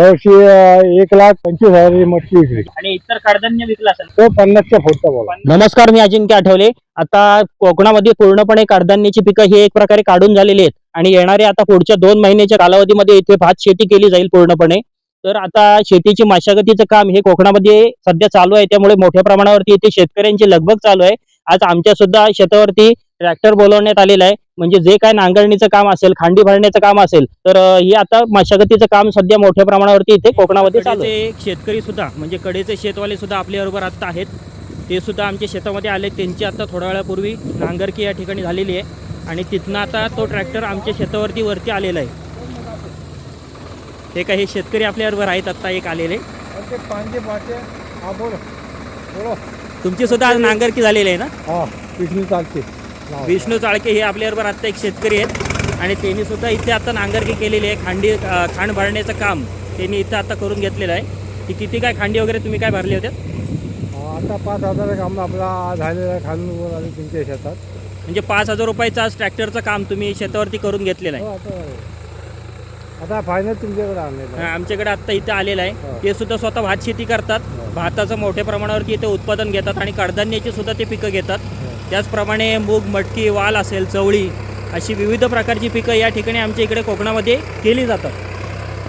यावर्षी अं, एक लाख पंचवीस हजार मटकी विकली. आणि इतर कडधान्य विकलं असेल. तो पन्नासच्या फुटचा बोला. नमस्कार मी अजिंक्य आठवले. आता कोकणामध्ये पूर्णपणे कडधान्याची पिकं ही एक प्रकारे काढून झालेली आहेत. आणि येणारे आता पुढच्या दोन महिन्याच्या कालावधीमध्ये इथे भात शेती केली जाईल पूर्णपणे. तर आता शेतीची मशागतीचं काम हे कोकणामध्ये सध्या चालू आहे. त्यामुळे मोठ्या प्रमाणावरती इथे शेतकऱ्यांची लगबग चालू आहे. आज आमच्या सुद्धा शेतावरती ट्रॅक्टर बोलवण्यात आलेला आहे. म्हणजे जे काय नांगरणीचं काम असेल खांडी भरण्याचं काम असेल तर हे आता मशागतीचं काम सध्या मोठ्या प्रमाणावरती इथे कोकणामध्ये चालू आहे. शेतकरी सुद्धा म्हणजे कडेचे शेतवाले सुद्धा आपल्याबरोबर आता आहेत. ते सुद्धा आमच्या शेतामध्ये आले त्यांची आता थोड्या वेळापूर्वी नांगरकी या ठिकाणी झालेली आहे. आणि तिथनं आता तो ट्रॅक्टर आमच्या शेतावरती वरती आलेला आहे. ते काही शेतकरी आपल्याबरोबर आहेत आत्ता एक आलेले. तुमची सुद्धा आज नांगरकी झालेली आहे ना? हा विष्णू चालते. विष्णू चाळके हे आपल्याबरोबर आत्ता एक शेतकरी आहेत. आणि त्यांनी सुद्धा इथे आता नांगरकी केलेली आहे. खांडी खांड भरण्याचं काम त्यांनी इथं आता करून घेतलेलं आहे. की किती काय खांडी वगैरे तुम्ही काय भरले होते आता पाच हजार काम आपला झालेला वर आले तुमच्या शेतात. म्हणजे पाच हजार रुपयाचं आज ट्रॅक्टरचं काम तुम्ही शेतावरती करून घेतलेलं आहे. हो, आता फायनल तुमच्याकडे आणलेलं हा, आहे. आमच्याकडे आता इथे आलेलं आहे. हो. ते सुद्धा स्वतः भात शेती करतात. भाताचं मोठ्या प्रमाणावरती इथे उत्पादन घेतात आणि कडधान्याची सुद्धा ते पिकं घेतात. त्याचप्रमाणे मूग मटकी वाल असेल चवळी अशी विविध प्रकारची पिकं या ठिकाणी आमच्या इकडे कोकणामध्ये केली जातात.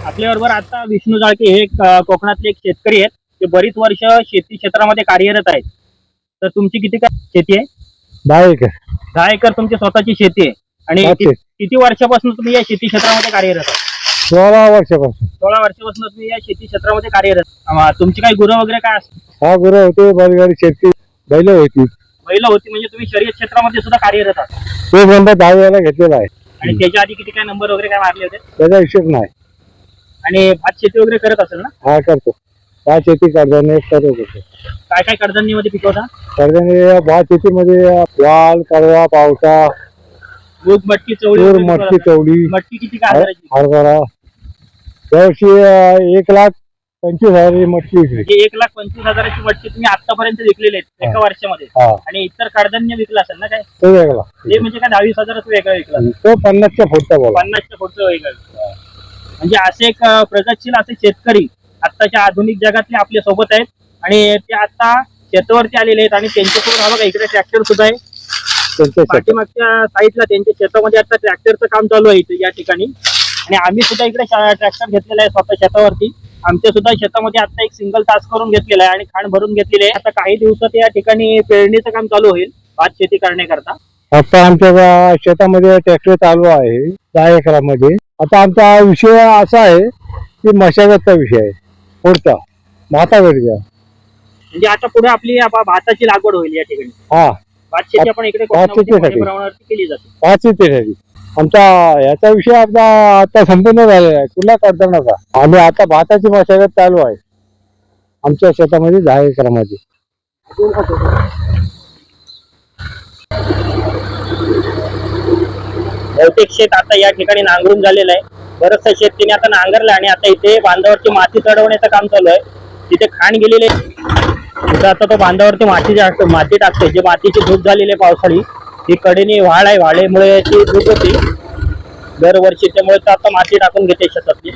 आपल्याबरोबर आता विष्णू जाळके हे कोकणातले एक शेतकरी आहेत. ते बरीच वर्ष शेती क्षेत्रामध्ये कार्यरत आहेत. तर तुमची किती काय शेती आहे? दहा एक आहे. दहा एकर तुमची स्वतःची शेती आहे. आणि. किती वर्षापासून तुम्ही या शेती क्षेत्रामध्ये कार्यरत आहात? सोळा वर्षापासून. सोळा वर्षापासून तुम्ही या शेती क्षेत्रामध्ये कार्यरत आहात. अं, तुमची काही गुरं वगैरे काय असतात हा गुरु होते बैलगाडी शेतकी बैल होती. पहिलं होती म्हणजे तुम्ही शर्यत क्षेत्रामध्ये सुद्धा कार्यरत आहात. तो बंदा दहा वेळेला घेतलेला आहे. आणि त्याच्या आधी किती काय नंबर वगैरे काय मारले होते? त्याचा हिशोब नाही. आणि भात शेती वगैरे करत असेल ना? हा करतो. भात शेती कडधान्य करत होतो. काय काय कडधान्यमध्ये पिकवता? कडधान्य भात शेतीमध्ये वाल कडवा पावटा मूग मटकी चवळी तूर वगैरे मटकी पिकवता? चवडी मटकी किती काय हरभरा. यावर्षी अं, एक लाख पंचवीस हजार मटकी विकली. म्हणजे एक लाख पंचवीस हजाराची मटकी तुम्ही आतापर्यंत विकलेले आहेत एका वर्षामध्ये. हा. आणि इतर कडधान्य विकलं असेल ना काय? तो वेगळा. ते म्हणजे काय दहावीस हजाराचं वेगळं विकलं? तो पन्नासच्या फुटचा बोला. पन्नासच्या पुढचं वेगळं. म्हणजे असे एक अं, प्रगतशील असे शेतकरी आत्ताच्या आधुनिक जगातले आपल्यासोबत आहेत. आणि ते आता शेतावरती आलेले आहेत आणि त्यांच्यासोबत हा बघा इकडे ट्रॅक्टर सुद्धा आहे. त्यांच्या शेतात. पाठीमागच्या साईडला त्यांच्या शेतामध्ये आता ट्रॅक्टरचं काम चालू आहे इथे या ठिकाणी. आणि आम्ही सुद्धा इकडे ट्रॅक्टर घेतलेला आहे स्वतः शेतावरती. आमच्या सुद्धा शेतामध्ये आता एक सिंगल तास करून घेतलेला आहे आणि खाण भरून घेतलेले आहे. आता काही दिवसात या ठिकाणी पेरणीचं काम चालू होईल भात शेती करण्याकरता. आता आमच्या शेतामध्ये ट्रॅक्टर चालू आहे दहा एकरामध्ये. आता आमचा विषय असा आहे की मशागतचा विषय आहे. पुढचा भाताकडचा म्हणजे आता पुढे आपली आप- भाताची लागवड होईल या ठिकाणी. हा. भात शेती आपण इकडे भात कोकणामध्ये शेतीसाठी. मोठ्या प्रमाणावरती केली जाते. पाच येते आमचा याचा विषय आपला आता संपूर्ण झालेला आहे. कुठला कडधान्याचा आणि आता भाताची मशागत चालू आहे. आमच्या शेतामध्ये दहा एकरामध्ये बहुतेक शेत आता या ठिकाणी नांगरून झालेलं आहे. बरंचसं शेत तिने आता नांगरलं आणि आता इथे बांधावरती माती चढवण्याचं काम चालू आहे. तिथे खाण गेलेले तिथे आता तो बांधावरती माती माती टाकतोय. जे मातीची धूप झालेली आहे पावसाळी ही कडेने व्हाळ आहे वाळेमुळे याची धूप होती. दरवर्षी त्यामुळे तर आता माती टाकून घेते शेतातली.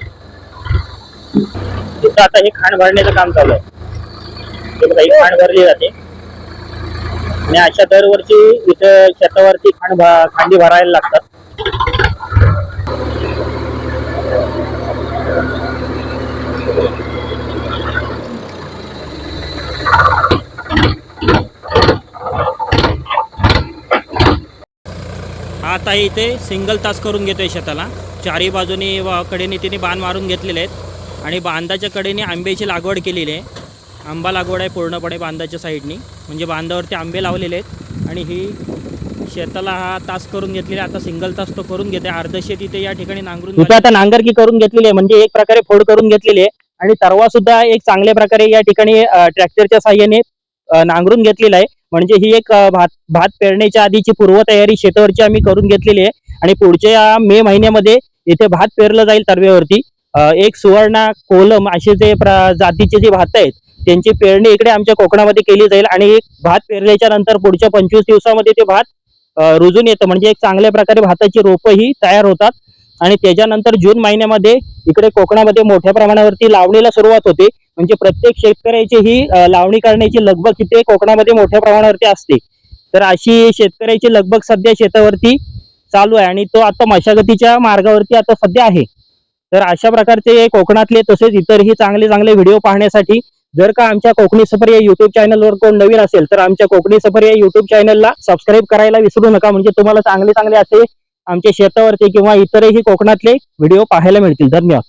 तिथं आता हे खाण भरण्याचं काम चालू आहे. बघा, ही खाण भरली जाते. आणि अशा दरवर्षी इथं शेतावरती खांड भा- खांडी भरायला लागतात. हा आता इथे सिंगल तास करून घेतोय शेताला. चारही बाजूनी व कडेने तिने बांध मारून घेतलेले आहेत. आणि बांधाच्या कडेने आंब्याची लागवड केलेली आहे. आंबा लागवड आहे पूर्णपणे बांधाच्या साईडनी. म्हणजे बांधावरती आंबे लावलेले आहेत. आणि ही शेताला हा तास करून घेतलेला. आता सिंगल तास तो करून घेते. अर्ध शेत इथे या ठिकाणी नांगरून इथं आता नांगरकी करून घेतलेली आहे. म्हणजे एक प्रकारे फोड करून घेतलेली आहे. आणि तरवा सुद्धा एक चांगल्या प्रकारे या ठिकाणी ट्रॅक्टरच्या साह्याने नांगरून घेतलेला आहे. म्हणजे ही एक भात भात पेरण्याच्या आधीची पूर्वतयारी शेतावरची आम्ही करून घेतलेली आहे. आणि पुढच्या मे महिन्यामध्ये इथे भात पेरलं जाईल तरवेवरती. एक सुवर्णा कोलम असे जे प्र- जातीचे जे भात आहेत त्यांची पेरणी इकडे आमच्या कोकणामध्ये केली जाईल आणि एक भात पेरल्याच्या नंतर पुढच्या पंचवीस दिवसामध्ये ते भात रुजून येतं. म्हणजे एक चांगल्या प्रकारे भाताची रोपं ही तयार होतात. आणि त्याच्यानंतर जून महिन्यामध्ये इकडे कोकणामध्ये मोठ्या प्रमाणावरती लावणीला सुरुवात होते. म्हणजे प्रत्येक शेतकऱ्याची ही लावणी करण्याची लगबग इथे कोकणामध्ये मोठ्या प्रमाणावरती असते. तर अशी शेतकऱ्याची लगबग सध्या शेतावरती चालू आहे आणि तो आता मशागतीच्या मार्गावरती आता सध्या आहे. तर अशा प्रकारचे कोकणातले तसेच इतरही चांगले चांगले व्हिडिओ पाहण्यासाठी जर का आमच्या कोकणी सफर या युट्यूब चॅनलवर कोण नवीन असेल तर आमच्या कोकणी सफर या युट्यूब चॅनलला सबस्क्राईब करायला विसरू नका. म्हणजे तुम्हाला चांगले चांगले असे आमच्या शेतावरती किंवा इतरही कोकणातले व्हिडिओ पाहायला मिळतील. धन्यवाद.